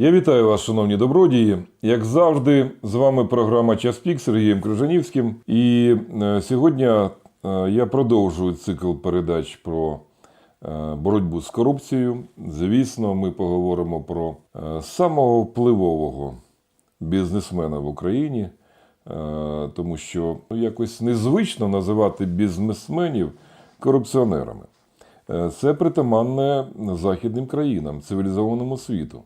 Я вітаю вас, шановні добродії. Як завжди, з вами програма Час Пік Сергієм Крижанівським. І е, сьогодні е, я продовжую цикл передач про е, боротьбу з корупцією. Звісно, ми поговоримо про самого впливового бізнесмена в Україні, тому що якось незвично називати бізнесменів корупціонерами. Це притаманне західним країнам, цивілізованому світу.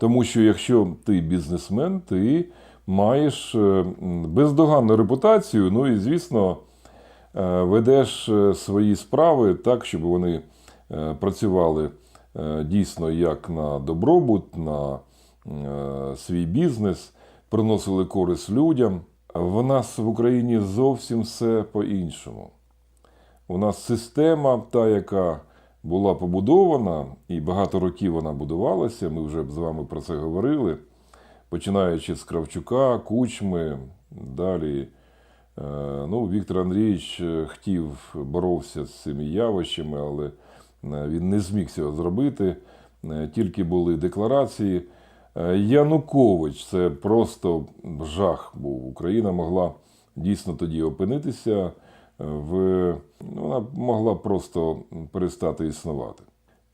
Тому що якщо ти бізнесмен, ти маєш е, бездоганну репутацію, ну і, звісно, е, ведеш е, свої справи так, щоб вони працювали дійсно як на добробут, на свій бізнес, приносили користь людям. В нас в Україні зовсім все по-іншому. У нас система, та, яка була побудована, і багато років вона будувалася. Ми вже з вами про це говорили. Починаючи з Кравчука, Кучми, далі. е, Ну, Віктор Андрійович е, хотів боровся з цими явищами, але е, він не зміг цього зробити. Тільки були декларації. Янукович це просто жах був. Україна могла дійсно тоді опинитися в ну, вона могла просто перестати існувати.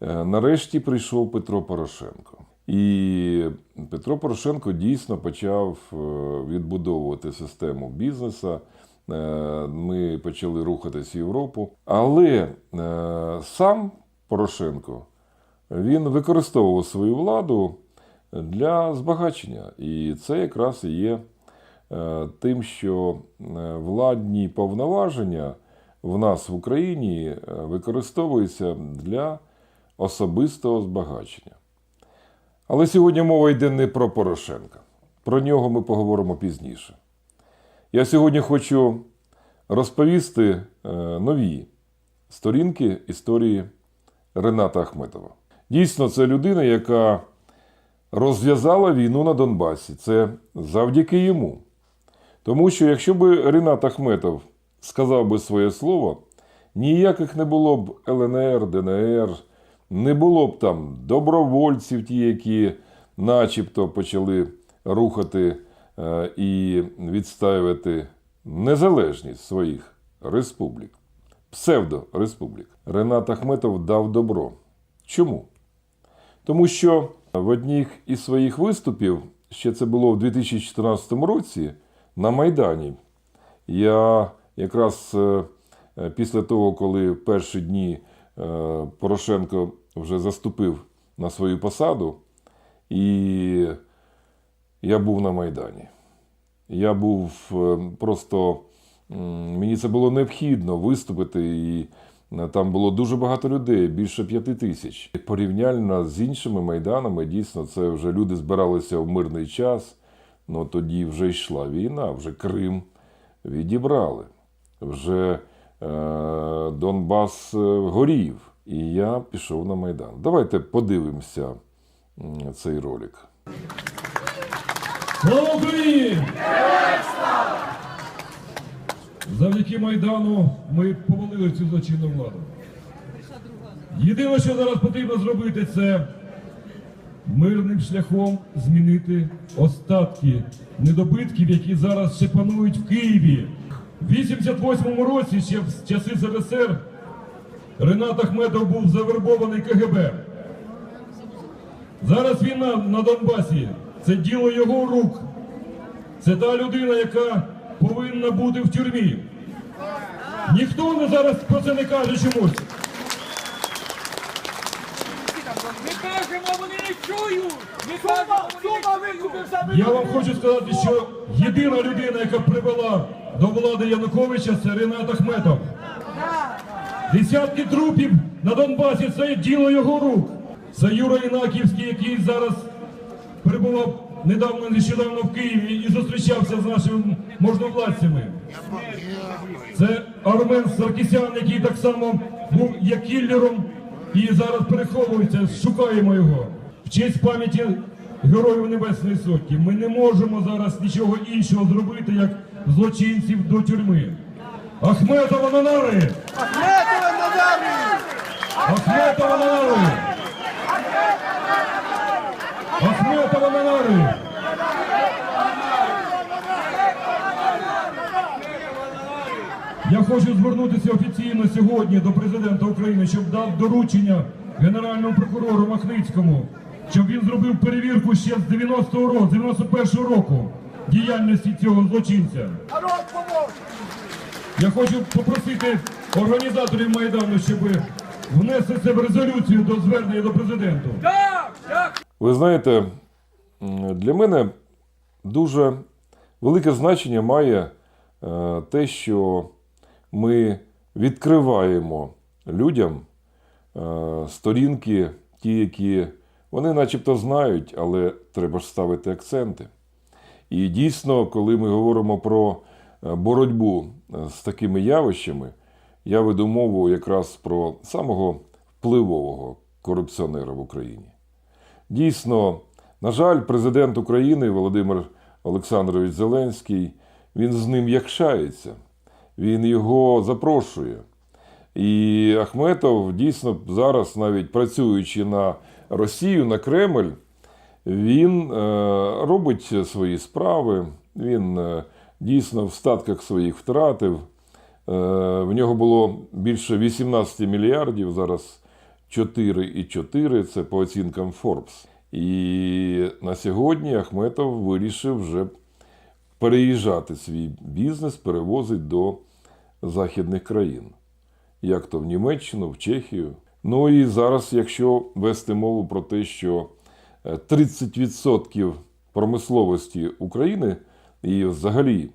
Е, Нарешті прийшов Петро Порошенко. І Петро Порошенко дійсно почав е, відбудовувати систему бізнесу. Е, Ми почали рухатись в Європу. Але сам Порошенко він використовував свою владу для збагачення. І це якраз і є тим, що е, владні повноваження в нас в Україні е, використовуються для особистого збагачення. Але сьогодні мова йде не про Порошенка. Про нього ми поговоримо пізніше. Я сьогодні хочу розповісти е, нові сторінки історії Рената Ахметова. Дійсно, це людина, яка розв'язала війну на Донбасі. Це завдяки йому. Тому що якщо би Ренат Ахметов сказав би своє слово, ніяких не було б ЛНР, ДНР, не було б там добровольців, ті, які начебто почали рухати е, і відстаювати незалежність своїх республік, псевдореспублік. Ренат Ахметов дав добро. Чому? Тому що в одніх із своїх виступів, ще це було в 2014 році, на Майдані, я якраз е, е, після того, коли перші дні е, Порошенко вже заступив на свою посаду, і я був на Майдані. Я був просто, мені це було необхідно виступити, і там було дуже багато людей, більше п'яти тисяч. Порівняльно з іншими майданами, дійсно, це вже люди збиралися в мирний час. Ну тоді вже йшла війна, вже Крим відібрали, вже е, Донбас е, горів. І я пішов на Майдан. Давайте подивимося цей ролик. Слава Україні! Завдяки Майдану ми повалили цю злочинну владу. Єдине, що зараз потрібно зробити, це мирним шляхом змінити остатки недобитків, які зараз ще панують в Києві. В 88-му році, ще в часи СРСР, Ренат Ахметов був завербований КГБ. Зараз війна на Донбасі це діло його рук. Це та людина, яка повинна бути в тюрмі. Ніхто не зараз про це не каже чомусь. Ми кажемо, вони не чують! Ми кажемо, вони не чують! Я вам хочу сказати, що єдина людина, яка привела до влади Януковича, це Ренат Ахметов. Десятки трупів на Донбасі це діло його рук. Це Юра Інаківський, який зараз перебував недавно нещодавно в Києві і зустрічався з нашими можновладцями. Це Армен Саркісян, який так само був є кіллером і зараз переховується. Шукаємо його. В честь пам'яті Героїв Небесної Сотні. Ми не можемо зараз нічого іншого зробити, як злочинців до тюрми. Ахметова на нари! Ахметова на Ахметова на нари! Ахметова на нари! Я хочу звернутися офіційно сьогодні до президента України, щоб дав доручення генеральному прокурору Махницькому, щоб він зробив перевірку ще з 90-го року, 91-го року діяльності цього злочинця. Я хочу попросити організаторів Майдану, щоб внесли це в резолюцію до звернення до президента. Ви знаєте, для мене дуже велике значення має е, те, що ми відкриваємо людям е, сторінки, ті, які вони начебто знають, але треба ж ставити акценти. І дійсно, коли ми говоримо про е, боротьбу е, з такими явищами, я веду мову якраз про самого впливового корупціонера в Україні. Дійсно, на жаль, президент України Володимир Олександрович Зеленський, він з ним якшається, він його запрошує. І Ахметов дійсно зараз, навіть працюючи на Росію, на Кремль, він е, робить свої справи, він е, дійсно в статках своїх втратив. Е, в нього було більше 18 мільярдів, зараз 4,4 це по оцінкам Forbes. І на сьогодні Ахметов вирішив вже переїжджати свій бізнес, перевозить до західних країн, як то в Німеччину, в Чехію. Ну і зараз, якщо вести мову про те, що е, 30% промисловості України і взагалі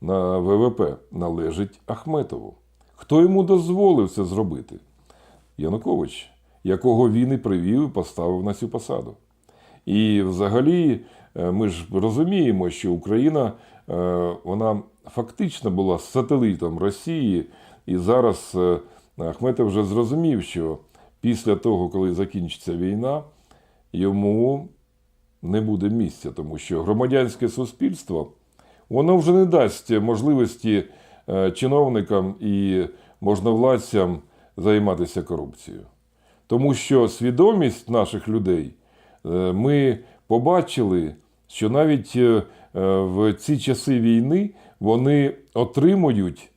на ВВП належить Ахметову. Хто йому дозволив це зробити? Янукович, якого він і привів і поставив на цю посаду. І взагалі е, ми ж розуміємо, що Україна е, вона фактично була сателитом Росії, і зараз е, Ахметов вже зрозумів, що після того, коли закінчиться війна, йому не буде місця, тому що громадянське суспільство воно вже не дасть можливості е, чиновникам і можновладцям займатися корупцією. Тому що свідомість наших людей е, ми побачили, що навіть в ці часи війни вони отримують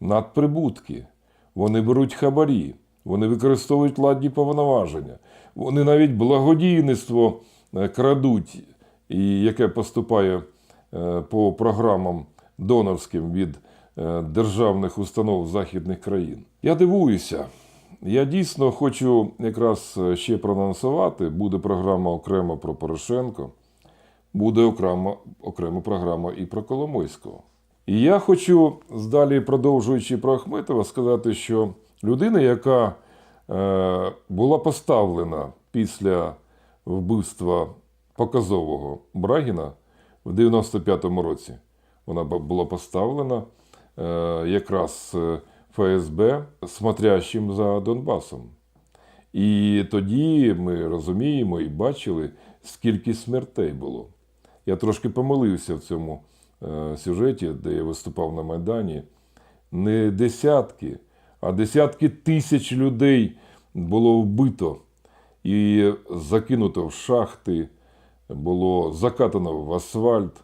надприбутки, вони беруть хабарі, вони використовують владні повноваження, вони навіть благодійництво е, крадуть, і яке поступає е, по програмам донорським від е, державних установ західних країн. Я дивуюся. Я дійсно хочу якраз ще проанонсувати. Буде програма окремо про Порошенко, буде окремо, окрема програма і про Коломойського. І я хочу, далі продовжуючи про Ахметова, сказати, що людина, яка е, була поставлена після вбивства показового Брагіна в 95-му році, вона була поставлена е, якраз е, ФСБ смотрящим за Донбасом. І тоді ми розуміємо і бачили, скільки смертей було. Я трошки помилився в цьому сюжеті, де я виступав на Майдані. Не десятки, а десятки тисяч людей було вбито і закинуто в шахти, було закатано в асфальт.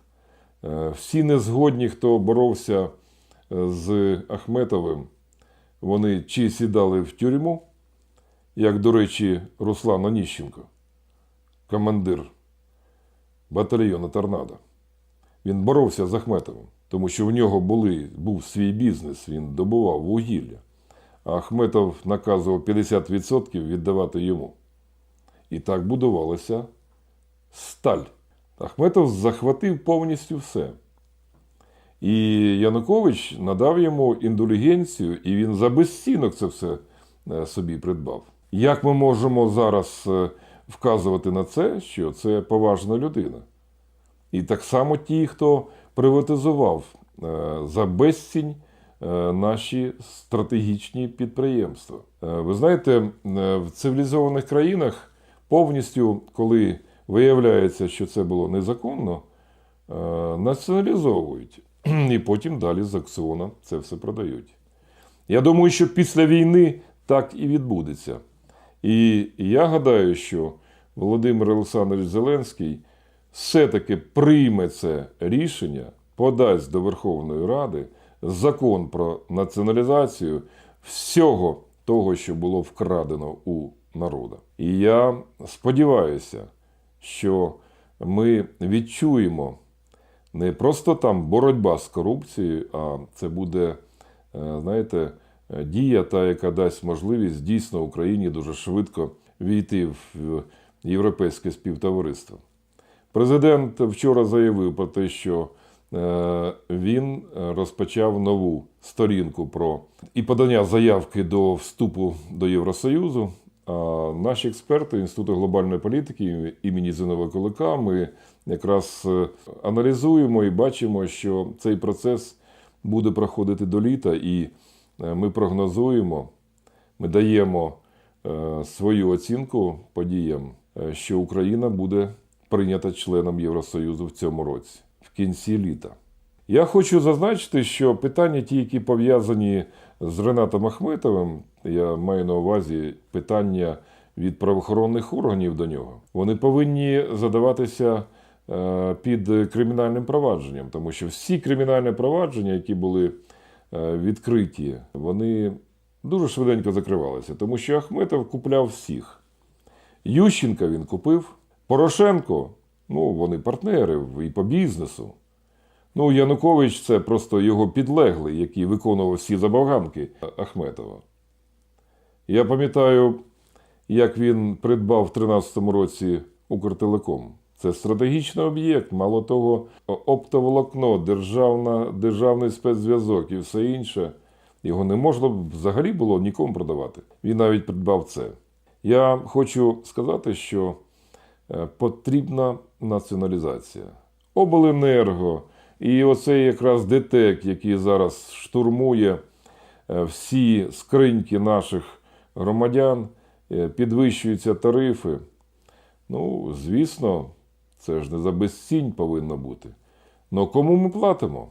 Е, Всі незгодні, хто боровся е, з Ахметовим, вони чи сідали в тюрму, як, до речі, Руслан Оніщенко, командир батальйону Торнадо. Він боровся з Ахметовим, тому що в нього були, був свій бізнес, він добував вугілля. А Ахметов наказував 50% віддавати йому. І так будувалася сталь. Ахметов захватив повністю все. І Янукович надав йому індулігенцію, і він за безцінок це все е, собі придбав. Як ми можемо зараз е, вказувати на це, що це поважна людина? І так само ті, хто приватизував е, за безцінь е, наші стратегічні підприємства. Е, Ви знаєте, в цивілізованих країнах повністю, коли виявляється, що це було незаконно, націоналізовують. І потім далі з акціона це все продають. Я думаю, що після війни так і відбудеться. І я гадаю, що Володимир Олександрович Зеленський все-таки прийме це рішення, подасть до Верховної Ради закон про націоналізацію всього того, що було вкрадено у народу. І я сподіваюся, що ми відчуємо не просто там боротьба з корупцією, а це буде, е, знаєте, дія, та, яка дасть можливість дійсно Україні дуже швидко війти в європейське співтовариство. Президент вчора заявив про те, що е, він розпочав нову сторінку про і подання заявки до вступу до Євросоюзу. А наші експерти Інституту глобальної політики імені Зинова Кулика ми якраз е, аналізуємо і бачимо, що цей процес буде проходити до літа, і е, ми прогнозуємо, ми даємо свою оцінку подіям, що Україна буде прийнята членом Євросоюзу в цьому році, в кінці літа. Я хочу зазначити, що питання, ті, які пов'язані з Ренатом Ахметовим, я маю на увазі питання від правоохоронних органів до нього, вони повинні задаватися е, під кримінальним провадженням, тому що всі кримінальні провадження, які були е, відкриті, вони дуже швиденько закривалися, тому що Ахметов купляв всіх. Ющенка він купив. Порошенко, ну вони партнери і по бізнесу. Ну, Янукович це просто його підлеглий, який виконував всі забаганки Ахметова. Я пам'ятаю, як він придбав в 2013 році Укртелеком. Це стратегічний об'єкт, мало того, оптоволокно, державна, державний спецзв'язок і все інше. Його не можна взагалі було нікому продавати. Він навіть придбав це. Я хочу сказати, що потрібна націоналізація. Обленерго і оцей якраз ДТЕК, який зараз штурмує е, всі скриньки наших громадян, е, підвищуються тарифи. Ну, звісно, це ж не за безцінь повинно бути. Но кому ми платимо?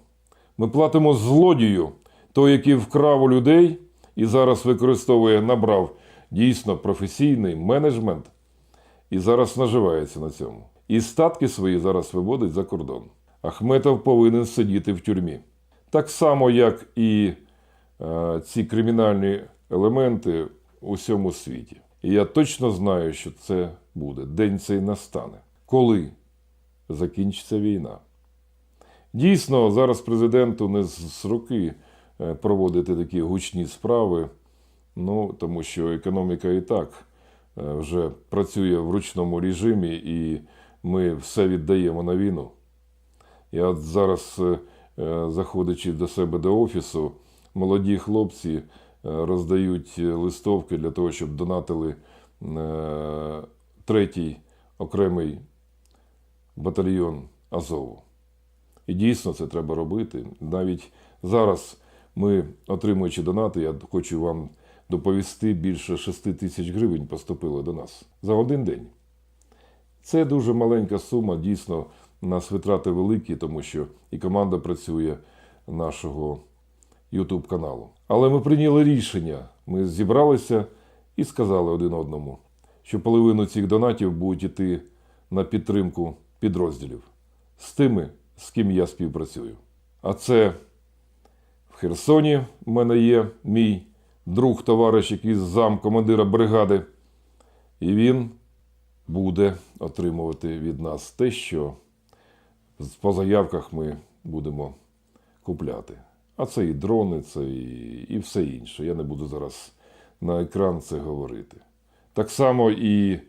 Ми платимо злодію, той, який вкрав у людей і зараз використовує, набрав дійсно професійний менеджмент і зараз наживається на цьому. І статки свої зараз виводить за кордон. Ахметов повинен сидіти в тюрмі. Так само, як і е, ці кримінальні елементи у всьому світі. І я точно знаю, що це буде. День цей настане. Коли закінчиться війна. Дійсно, зараз президенту не з руки е, проводити такі гучні справи, ну, тому що економіка і так вже працює в ручному режимі, і ми все віддаємо на війну. Я от зараз, е, е, заходячи до себе до офісу, молоді хлопці е, роздають е, листовки для того, щоб донатили е, третій окремий батальйон Азову. І дійсно це треба робити. Навіть зараз ми, отримуючи донати, я хочу вам доповісти, більше 6 тисяч гривень поступило до нас за один день. Це дуже маленька сума, дійсно, нас витрати великі, тому що і команда працює нашого YouTube каналу. Але ми прийняли рішення. Ми зібралися і сказали один одному, що половину цих донатів будуть йти на підтримку підрозділів з тими, з ким я співпрацюю. А це в Херсоні в мене є мій друг, товариш, який зам командира бригади. І він буде отримувати від нас те, що по заявках ми будемо купляти. А це і дрони, це і, і все інше. Я не буду зараз на екран це говорити. Так само і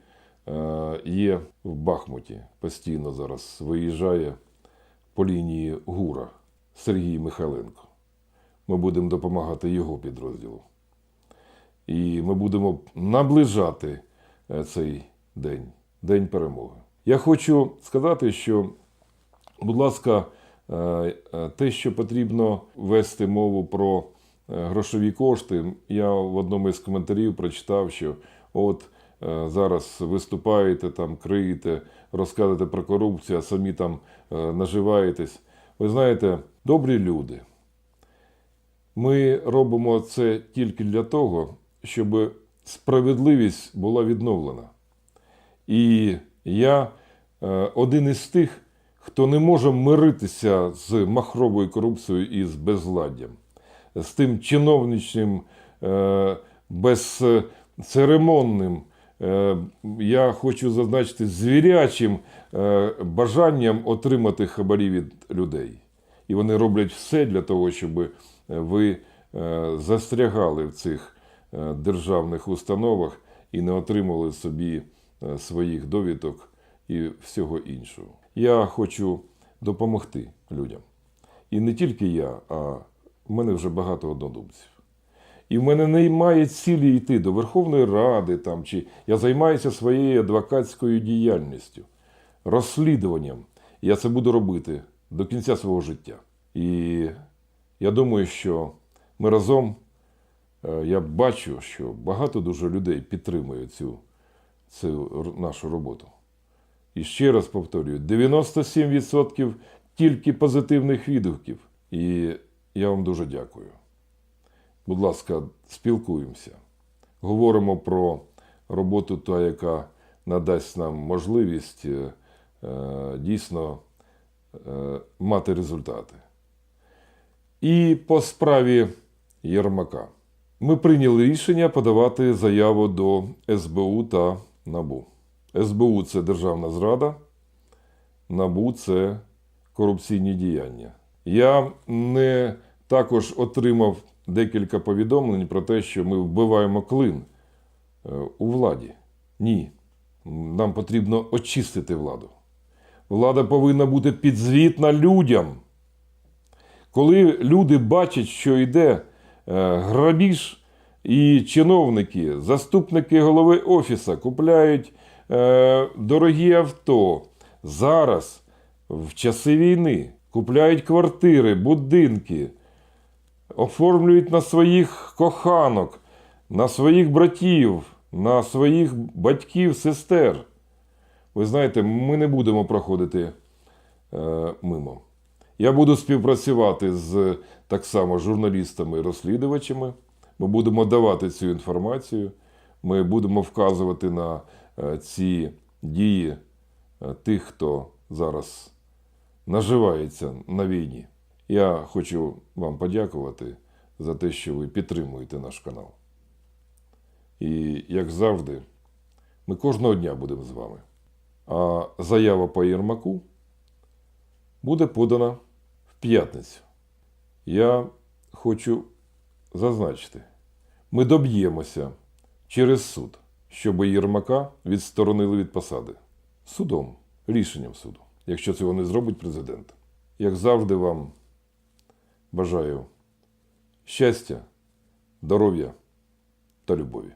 е, є в Бахмуті. Постійно зараз виїжджає по лінії ГУРа Сергій Михайленко. Ми будемо допомагати його підрозділу. І ми будемо наближати е, цей день, день перемоги. Я хочу сказати, що, будь ласка, е, е, те, що потрібно вести мову про грошові кошти, я в одному із коментарів прочитав, що от зараз виступаєте, там, криєте, розказуєте про корупцію, а самі там наживаєтесь. Ви знаєте, добрі люди. Ми робимо це тільки для того, щоб справедливість була відновлена. І я е, один із тих, хто не може миритися з махровою корупцією і з безладдям, з тим чиновничним, е, безцеремонним, е, я хочу зазначити, звірячим бажанням отримати хабарі від людей. І вони роблять все для того, щоб ви застрягали в цих державних установах і не отримали собі е, своїх довідок і всього іншого. Я хочу допомогти людям. І не тільки я, а в мене вже багато однодумців. І в мене немає цілі йти до Верховної Ради там, чи я займаюся своєю адвокатською діяльністю, розслідуванням. Я це буду робити до кінця свого життя. І я думаю, що ми разом, е, я бачу, що багато дуже людей підтримує цю, цю нашу роботу. І ще раз повторюю: 97% тільки позитивних відгуків. І я вам дуже дякую. Будь ласка, спілкуємося. Говоримо про роботу, та, яка надасть нам можливість е, е, дійсно е, мати результати. І по справі Єрмака. Ми прийняли рішення подавати заяву до СБУ та НАБУ. СБУ це державна зрада, НАБУ це корупційні діяння. Я не також отримав декілька повідомлень про те, що ми вбиваємо клин е, у владі. Ні. Нам потрібно очистити владу. Влада повинна бути підзвітна людям. Коли люди бачать, що йде грабіж, і чиновники, заступники голови офіса купляють е, дорогі авто, зараз, в часи війни, купляють квартири, будинки, оформлюють на своїх коханок, на своїх братів, на своїх батьків, сестер. Ви знаєте, ми не будемо проходити е, мимо. Я буду співпрацювати з так само журналістами і розслідувачами. Ми будемо давати цю інформацію. Ми будемо вказувати на е, ці дії е, тих, хто зараз наживається на війні. Я хочу вам подякувати за те, що ви підтримуєте наш канал. І, як завжди, ми кожного дня будемо з вами. А заява по Єрмаку буде подана п'ятницю. Я хочу зазначити, ми доб'ємося через суд, щоб Єрмака відсторонили від посади. Судом, рішенням суду, якщо цього не зробить президент. Як завжди, вам бажаю щастя, здоров'я та любові.